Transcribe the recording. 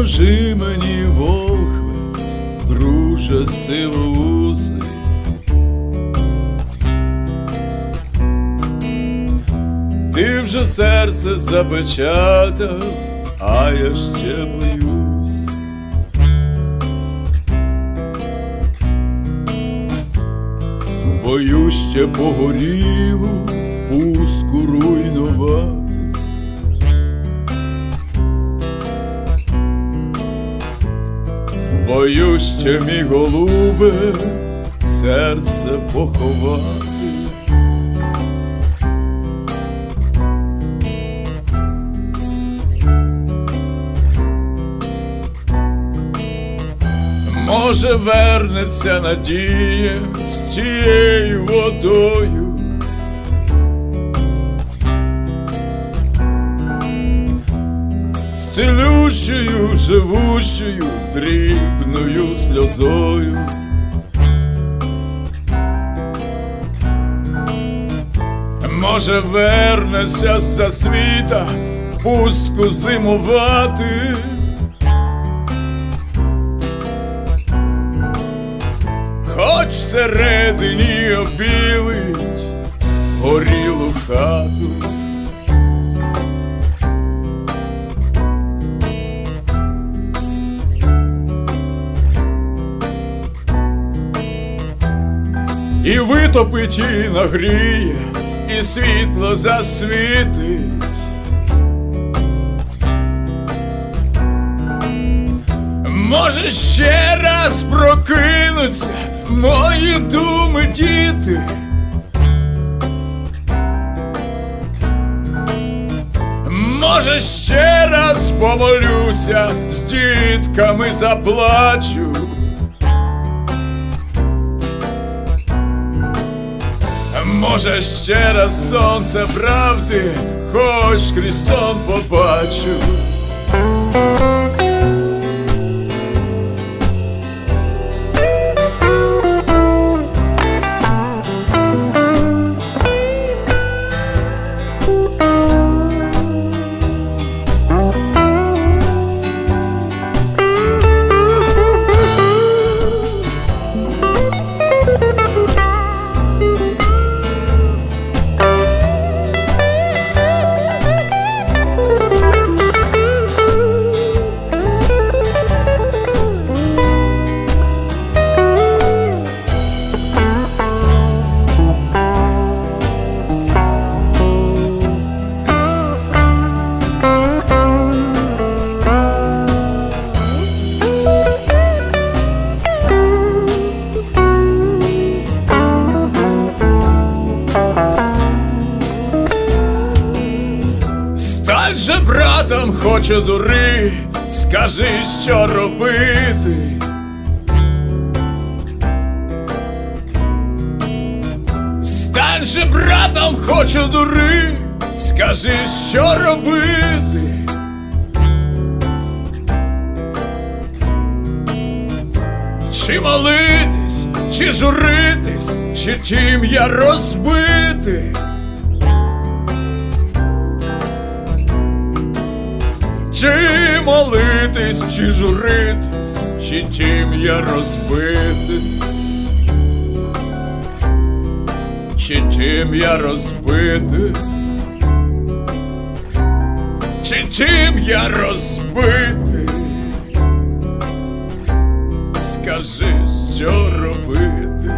Поможи мені, волхви, друже сивоусий. Ти вже серце запечатав, а я ще боюся, Боюсь ще погорілу, пустку руйнувати. Боюсь ще мій голубе серце поховати. Може вернеться надія з тією водою. Цілющою, живущою, дрібною сльозою. Може вернеться за світа в пустку зимувати. Хоч всередині обілить І витопить, і нагріє, і світло засвітить. Може ще раз прокинуться мої думи, діти. Може ще раз помолюся, з дітками заплачу. Може ще раз сонце правди, хоч крізь сон побачу. Братом, хоче дури, скажи, що робити. Стань же братом, хочу дури, скажи, що робити. Чи молитись, чи журитись, чи тім я розбити. Чи молитись, чи журитись, чи тім я розбити, чи тім я розбити, чи тім я розбити, скажи, що робити.